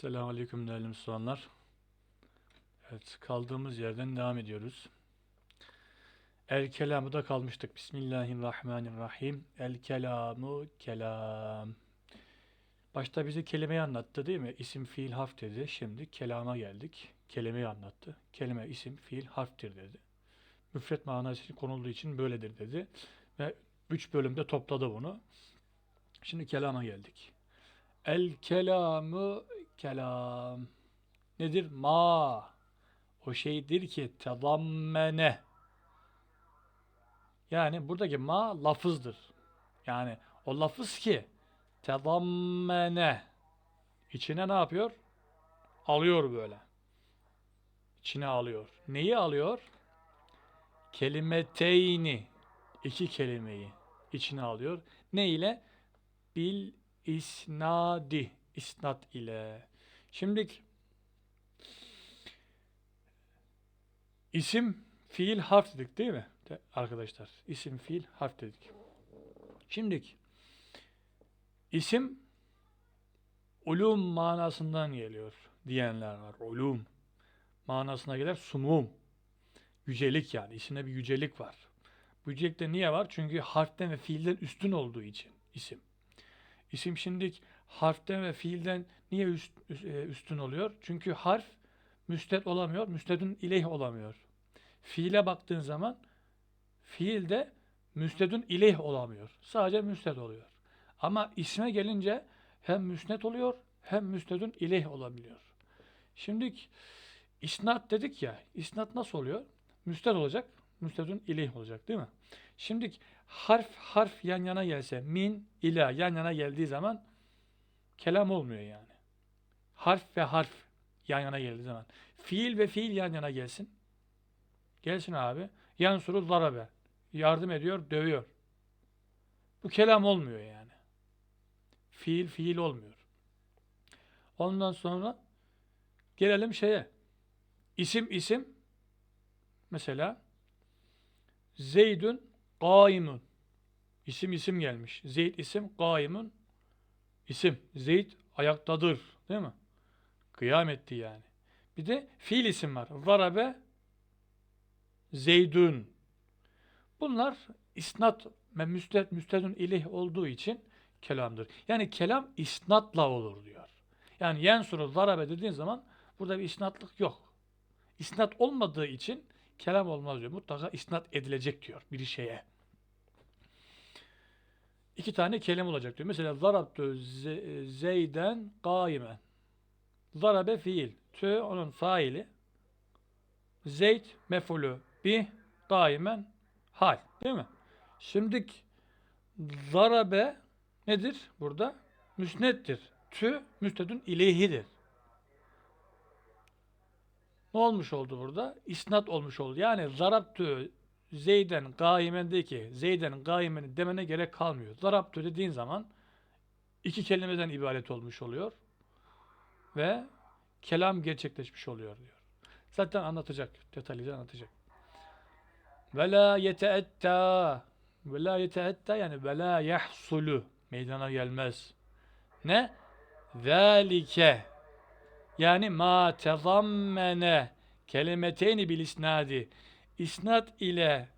Selamünaleyküm değerli Müslümanlar. Evet, kaldığımız yerden devam ediyoruz. El kelamı da kalmıştık. Bismillahirrahmanirrahim. El kelamu kelam. Başta bize kelimeyi anlattı değil mi? İsim, fiil, harf dedi. Şimdi kelama geldik. Kelimeyi anlattı. Kelime, isim, fiil, harftir dedi. Müfret manası konulduğu için böyledir dedi. Ve üç bölümde topladı bunu. Şimdi kelama geldik. El kelamı kelam. Nedir? Ma. O şeydir ki tezammene. Yani buradaki ma lafızdır. Yani o lafız ki tezammene. İçine ne yapıyor? Alıyor böyle. İçine alıyor. Neyi alıyor? Kelimeteyni. iki kelimeyi içine alıyor. Ne ile? Bil isnadi. İsnat ile. Şimdi isim, fiil, harf dedik değil mi? De- arkadaşlar. İsim, fiil, harf dedik. Şimdi isim ulum manasından geliyor diyenler var. Ulum manasına gelir sumum. Yücelik yani. İsimde bir yücelik var. Bu yücelikte niye var? Çünkü harften ve fiilden üstün olduğu için isim. İsim şimdi harften ve fiilden niye üst- e, üstün oluyor? Çünkü harf müstet olamıyor, müstedün ileyh olamıyor. Fiile baktığın zaman fiil de müstedün ileyh olamıyor. Sadece müstet oluyor. Ama isme gelince hem müsnet oluyor hem müstedün ileyh olabiliyor. Şimdi isnat dedik ya, isnat nasıl oluyor? Müstet olacak, müstedün ileyh olacak değil mi? Şimdi harf harf yan yana gelse, min, ila yan yana geldiği zaman kelam olmuyor yani. Harf ve harf yan yana geldiği zaman. Fiil ve fiil yan yana gelsin. Gelsin abi. Yansuru zarabe. Yardım ediyor, dövüyor. Bu kelam olmuyor yani. Fiil fiil olmuyor. Ondan sonra gelelim şeye. İsim isim. Mesela Zeydün Kaimun. İsim isim gelmiş. Zeyd isim, Kaimun isim. Zeyd ayaktadır. Değil mi? Kıyam etti yani. Bir de fiil isim var. Zarabe Zeydün. Bunlar isnat ve müsted, müstedün ilih olduğu için kelamdır. Yani kelam isnatla olur diyor. Yani yensuru zarabe dediğin zaman burada bir isnatlık yok. İsnat olmadığı için kelam olmaz diyor. Mutlaka isnat edilecek diyor bir şeye. İki tane kelime olacak diyor. Mesela zarabtu ze- zeyden kaimen. Zarabe fiil. Tü onun faili. Zeyd mefulü. Bi kaimen hal. Değil mi? Şimdi zarabe nedir burada? Müsnettir. Tü müstedün ileyhidir. Ne olmuş oldu burada? İsnat olmuş oldu. Yani zarabtü Zeyden gaimendeki Zeyden gaimeni demene gerek kalmıyor. Zarabtü dediğin zaman iki kelimeden ibaret olmuş oluyor. Ve kelam gerçekleşmiş oluyor diyor. Zaten anlatacak. Detaylıca anlatacak. Ve la yeteetta ve la yeteetta yani ve la yahsulu meydana gelmez. Ne? Zalike yani ma tezammene kelimeteyni bil isnadi isnat ile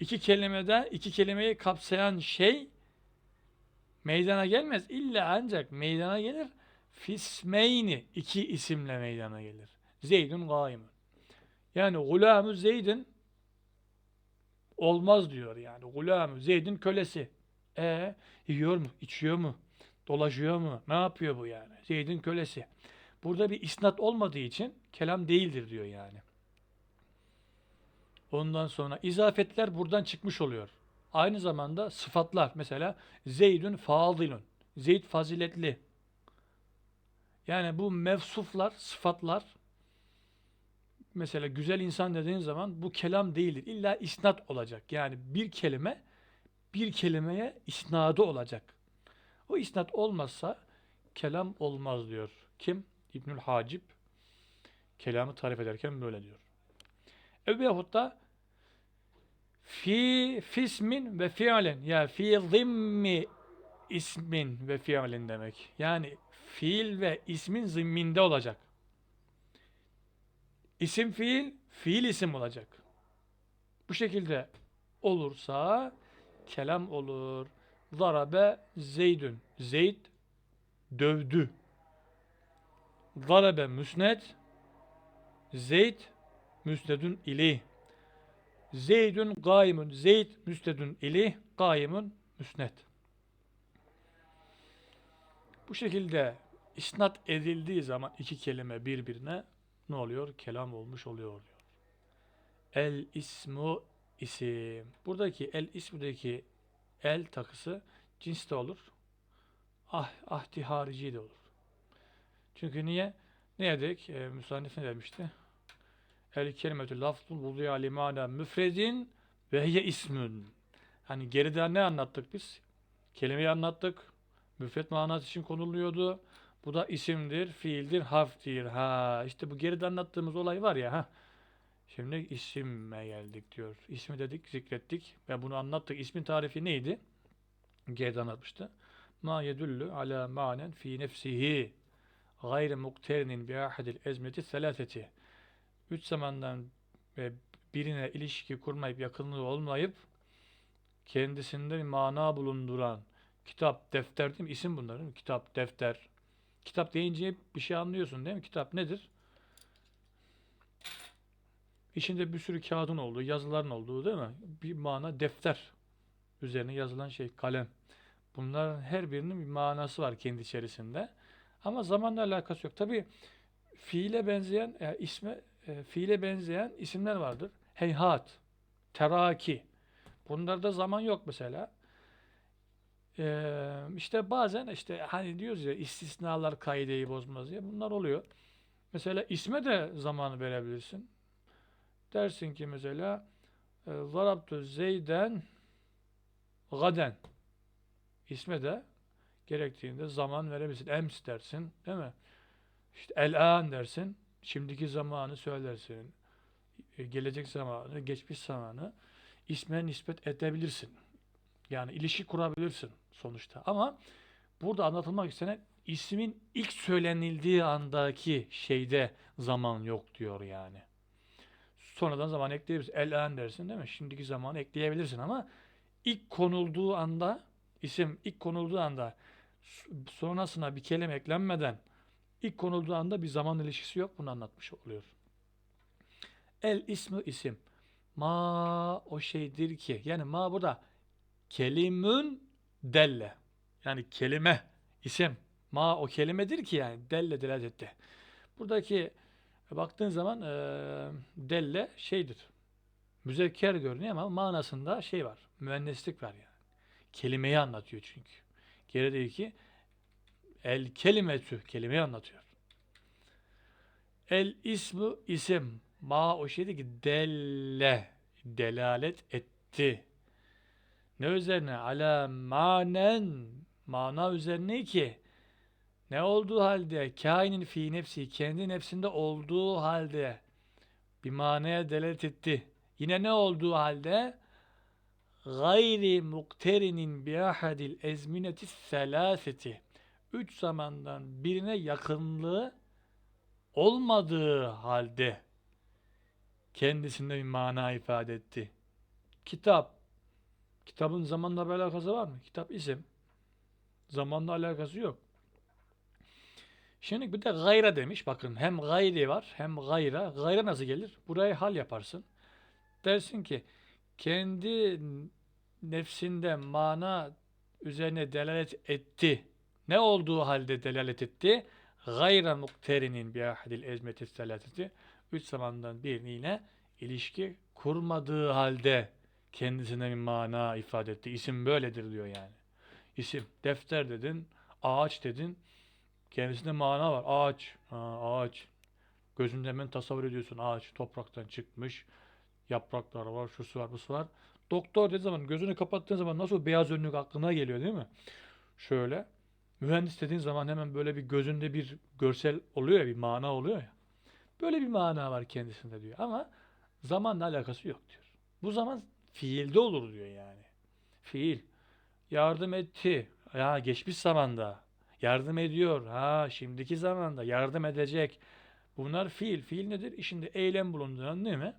iki kelimeden iki kelimeyi kapsayan şey meydana gelmez. İlla ancak meydana gelir fismeyni iki isimle meydana gelir. Zeydun gaimun. Yani gulamü Zeyd'in olmaz diyor yani. Gulamü Zeyd'in kölesi. E yiyor mu? içiyor mu? Dolaşıyor mu? Ne yapıyor bu yani? Zeyd'in kölesi. Burada bir isnat olmadığı için kelam değildir diyor yani. Ondan sonra izafetler buradan çıkmış oluyor. Aynı zamanda sıfatlar mesela Zeydün fadilun. Zeyd faziletli. Yani bu mevsuflar, sıfatlar mesela güzel insan dediğin zaman bu kelam değildir. İlla isnat olacak. Yani bir kelime bir kelimeye isnadı olacak. O isnat olmazsa kelam olmaz diyor. Kim? İbnül Hacib kelamı tarif ederken böyle diyor. Veyahut da fi fismin ve fiilen ya fi zimmi ismin ve fiilen demek. Yani fiil ve ismin zimminde olacak. İsim fiil, fiil isim olacak. Bu şekilde olursa kelam olur. Zarabe Zeydün. Zeyd dövdü. Zarabe müsned. Zeyd müsnedün ileyh. Zeydün gaimun. Zeyd müsnedün ileyh. Gaimun müsned. Bu şekilde isnat edildiği zaman iki kelime birbirine ne oluyor? Kelam olmuş oluyor diyor. El ismu isim. Buradaki el ismideki el takısı cins de olur. Ah, ahdi harici de olur. Çünkü niye? Ne dedik? E, müsannif ne demişti? El kelimetü lafzul vuduya limana müfredin ve hiye ismün. Hani geride ne anlattık biz? Kelimeyi anlattık. Müfret manası için konuluyordu. Bu da isimdir, fiildir, harftir. Ha işte bu geride anlattığımız olay var ya ha. Şimdi isime geldik diyor. İsmi dedik, zikrettik ve bunu anlattık. İsmin tarifi neydi? Geride anlatmıştı. Ma yedullu ala manen fi nefsihi gayre mukterinin bi ahadil ezmeti selaseti. Üç zamandan ve birine ilişki kurmayıp yakınlığı olmayıp kendisinde bir mana bulunduran kitap, defter değil mi? İsim bunlar değil mi? Kitap, defter. Kitap deyince bir şey anlıyorsun değil mi? Kitap nedir? İçinde bir sürü kağıdın olduğu, yazıların olduğu değil mi? Bir mana defter. Üzerine yazılan şey kalem. Bunların her birinin bir manası var kendi içerisinde. Ama zamanla alakası yok. Tabii fiile benzeyen, e, isme, e, fiile benzeyen isimler vardır. Heyhat, teraki. Bunlarda zaman yok mesela. Ee, işte bazen işte hani diyoruz ya istisnalar kaideyi bozmaz diye bunlar oluyor. Mesela isme de zamanı verebilirsin. Dersin ki mesela e, Zarabtu Zeyden gaden isme de gerektiğinde zaman verebilirsin. Ems dersin değil mi? İşte el-an dersin. Şimdiki zamanı söylersin. E, Gelecek zamanı, geçmiş zamanı isme nispet edebilirsin. Yani ilişki kurabilirsin sonuçta. Ama burada anlatılmak istenen ismin ilk söylenildiği andaki şeyde zaman yok diyor yani. Sonradan zaman ekleyebilirsin. El-an dersin değil mi? Şimdiki zamanı ekleyebilirsin ama ilk konulduğu anda isim ilk konulduğu anda sonrasına bir kelime eklenmeden ilk konulduğu anda bir zaman ilişkisi yok. Bunu anlatmış oluyor. El ismi isim. Ma o şeydir ki. Yani ma burada kelimün delle. Yani kelime, isim. Ma o kelimedir ki yani delle delalet etti. Buradaki baktığın zaman e, delle şeydir. Müzekker görünüyor ama manasında şey var. Müenneslik var yani. Kelimeyi anlatıyor çünkü. Gerideki el kelimetü kelimeyi anlatıyor. El ismu isim. Ma o şeydi ki delle delalet etti. Ne üzerine? Ala manen mana üzerine ki ne olduğu halde kainin fi nefsi kendi nefsinde olduğu halde bir manaya delalet etti. Yine ne olduğu halde gayri mukterinin bi ahadil ezmineti selaseti üç zamandan birine yakınlığı olmadığı halde kendisinde bir mana ifade etti. Kitap. Kitabın zamanla bir alakası var mı? Kitap isim. Zamanla alakası yok. Şimdi bir de gayra demiş. Bakın hem gayri var hem gayra. Gayra nasıl gelir? Burayı hal yaparsın. Dersin ki kendi nefsinde mana üzerine delalet etti. Ne olduğu halde delalet etti? Gayra mukterinin bi ahadil ezmeti selateti. Üç zamandan birine ilişki kurmadığı halde kendisine bir mana ifade etti. İsim böyledir diyor yani. İsim. Defter dedin, ağaç dedin. Kendisinde mana var. Ağaç. Ha, ağaç. Gözünde hemen tasavvur ediyorsun. Ağaç topraktan çıkmış. Yapraklar var, şusu var, busu var. Doktor dediği zaman gözünü kapattığın zaman nasıl beyaz önlük aklına geliyor değil mi? Şöyle. Mühendis dediğin zaman hemen böyle bir gözünde bir görsel oluyor ya, bir mana oluyor ya. Böyle bir mana var kendisinde diyor. Ama zamanla alakası yok diyor. Bu zaman fiilde olur diyor yani. Fiil. Yardım etti. Ya geçmiş zamanda. Yardım ediyor. Ha şimdiki zamanda yardım edecek. Bunlar fiil. Fiil nedir? İşinde eylem bulunduran değil mi?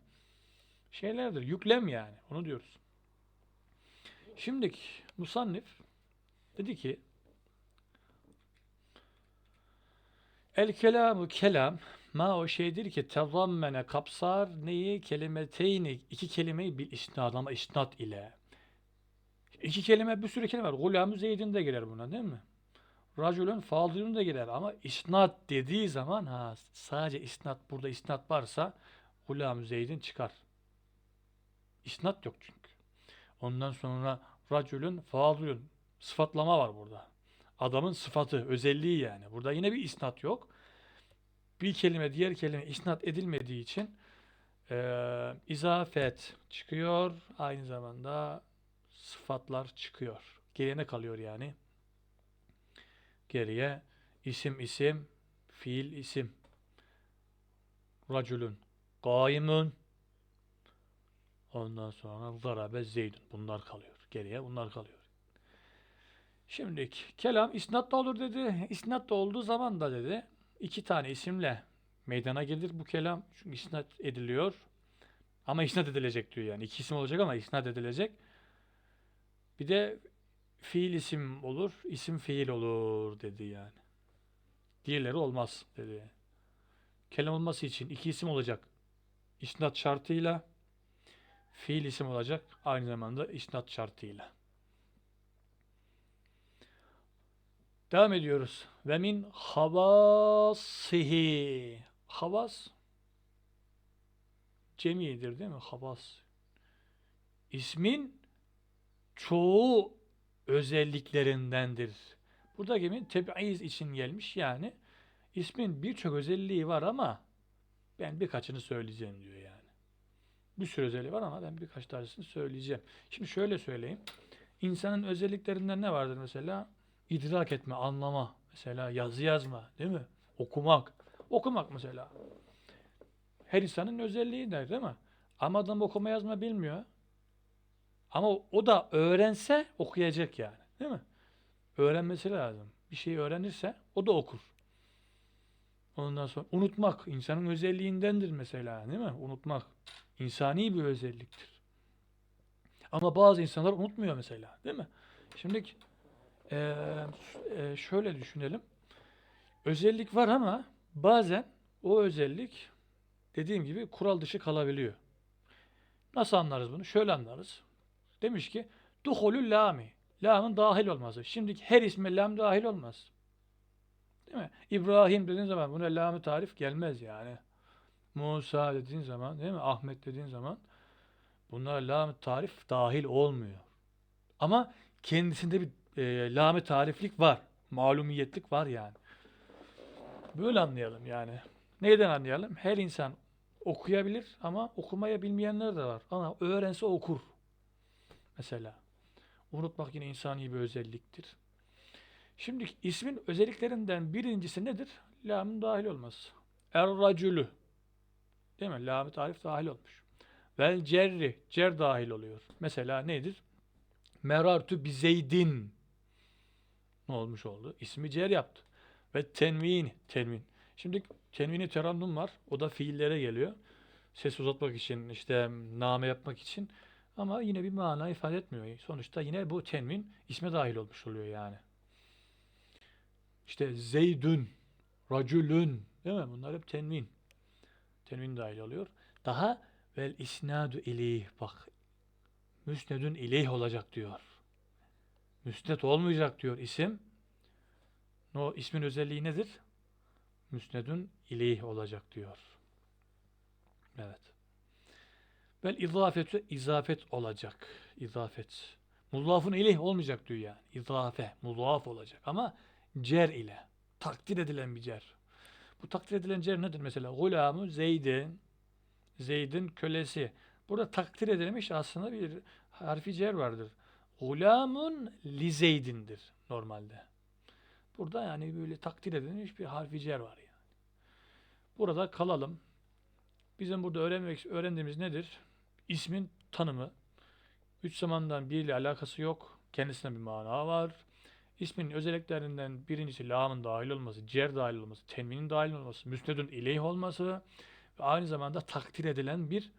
Şeylerdir. Yüklem yani. Onu diyoruz. Şimdiki musannif dedi ki El kelamu kelam ma o şeydir ki tezammene kapsar neyi kelimeteyni iki kelimeyi bil isnad ama isnat ile. İki kelime bir sürü kelime var. Gulam Zeyd'in de girer buna değil mi? Raculun fadilun da girer ama isnat dediği zaman ha sadece isnat burada isnat varsa Gulam Zeyd'in çıkar. İsnat yok çünkü. Ondan sonra raculun fadilun sıfatlama var burada. Adamın sıfatı, özelliği yani. Burada yine bir isnat yok. Bir kelime diğer kelime isnat edilmediği için eee izafet çıkıyor. Aynı zamanda sıfatlar çıkıyor. Geriye kalıyor yani? Geriye isim isim, fiil isim. Raculun, kaimun. Ondan sonra zarabe zeydun. Bunlar kalıyor. Geriye bunlar kalıyor. Şimdi kelam isnat da olur dedi. İsnat da olduğu zaman da dedi. iki tane isimle meydana gelir bu kelam. Çünkü isnat ediliyor. Ama isnat edilecek diyor yani. İki isim olacak ama isnat edilecek. Bir de fiil isim olur, isim fiil olur dedi yani. Diğerleri olmaz dedi. Kelam olması için iki isim olacak. İsnat şartıyla fiil isim olacak. Aynı zamanda isnat şartıyla. Devam ediyoruz. Ve min havasihi. Havas cemidir değil mi? Havas. İsmin çoğu özelliklerindendir. Burada gibi teb'iz için gelmiş yani ismin birçok özelliği var ama ben birkaçını söyleyeceğim diyor yani. Bir sürü özelliği var ama ben birkaç tanesini söyleyeceğim. Şimdi şöyle söyleyeyim. İnsanın özelliklerinden ne vardır mesela? İdrak etme, anlama. Mesela yazı yazma, değil mi? Okumak. Okumak mesela. Her insanın özelliği der, değil mi? Ama adam okuma yazma bilmiyor. Ama o da öğrense okuyacak yani. Değil mi? Öğrenmesi lazım. Bir şeyi öğrenirse o da okur. Ondan sonra unutmak insanın özelliğindendir mesela değil mi? Unutmak insani bir özelliktir. Ama bazı insanlar unutmuyor mesela değil mi? Şimdi eee, eee, şöyle düşünelim. Özellik var ama bazen o özellik dediğim gibi kural dışı kalabiliyor. Nasıl anlarız bunu? Şöyle anlarız. Demiş ki duhulü lami. Lamın dahil olması. Şimdiki her isme lam dahil olmaz. Değil mi? İbrahim dediğin zaman buna lamı tarif gelmez yani. Musa dediğin zaman değil mi? Ahmet dediğin zaman bunlara lam tarif dahil olmuyor. Ama kendisinde bir e, lam tariflik var. Malumiyetlik var yani. Böyle anlayalım yani. Neyden anlayalım? Her insan okuyabilir ama okumaya bilmeyenler de var. Ama öğrense okur. Mesela. Unutmak yine insani bir özelliktir. Şimdi ismin özelliklerinden birincisi nedir? Lamın dahil olması. Er-racülü. Değil mi? Lam-ı tarif dahil olmuş. Vel cerri. Cer dahil oluyor. Mesela nedir? Merartu bi zeydin. Ne olmuş oldu? İsmi cer yaptı. Ve tenvin. Tenvin. Şimdi tenvini terannum var. O da fiillere geliyor. Ses uzatmak için, işte name yapmak için. Ama yine bir mana ifade etmiyor. Sonuçta yine bu tenvin isme dahil olmuş oluyor yani. İşte zeydün, racülün değil mi? Bunlar hep tenvin. Tenvin dahil oluyor. Daha vel isnadu ileyh bak. Müsnedün ileyh olacak diyor. Müsned olmayacak diyor isim. O ismin özelliği nedir? Müsnedün ileyh olacak diyor. Evet. Vel izafetü izafet olacak. İzafet. Mudafun ileyh olmayacak diyor yani. İzafe, mudaf olacak ama cer ile. Takdir edilen bir cer. Bu takdir edilen cer nedir mesela? Gulamı Zeyd'in Zeyd'in kölesi. Burada takdir edilmiş aslında bir harfi cer vardır. Gulamun li Zeyd'indir normalde. Burada yani böyle takdir edilmiş bir harfi cer var yani. Burada kalalım. Bizim burada öğrenmek öğrendiğimiz nedir? İsmin tanımı. Üç zamandan biriyle alakası yok. Kendisine bir mana var. İsminin özelliklerinden birincisi lamın dahil olması, cer dahil olması, tenvinin dahil olması, müsnedun ileyh olması ve aynı zamanda takdir edilen bir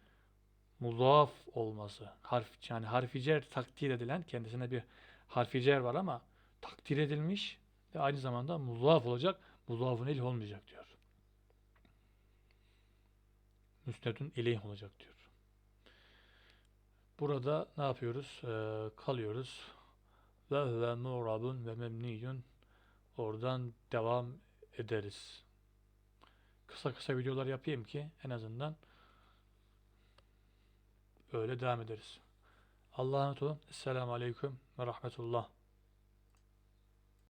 mudaf olması. Harf, yani harfi cer takdir edilen, kendisine bir harfi cer var ama takdir edilmiş ve aynı zamanda mudaf olacak, mudafun ileyh olmayacak diyor. Müsnedun ileyh olacak diyor. Burada ne yapıyoruz? Ee, kalıyoruz. Ve huve mu'rabun ve mebniyun. Oradan devam ederiz. Kısa kısa videolar yapayım ki en azından öyle devam ederiz. Allah'a emanet olun. Esselamu Aleyküm ve Rahmetullah.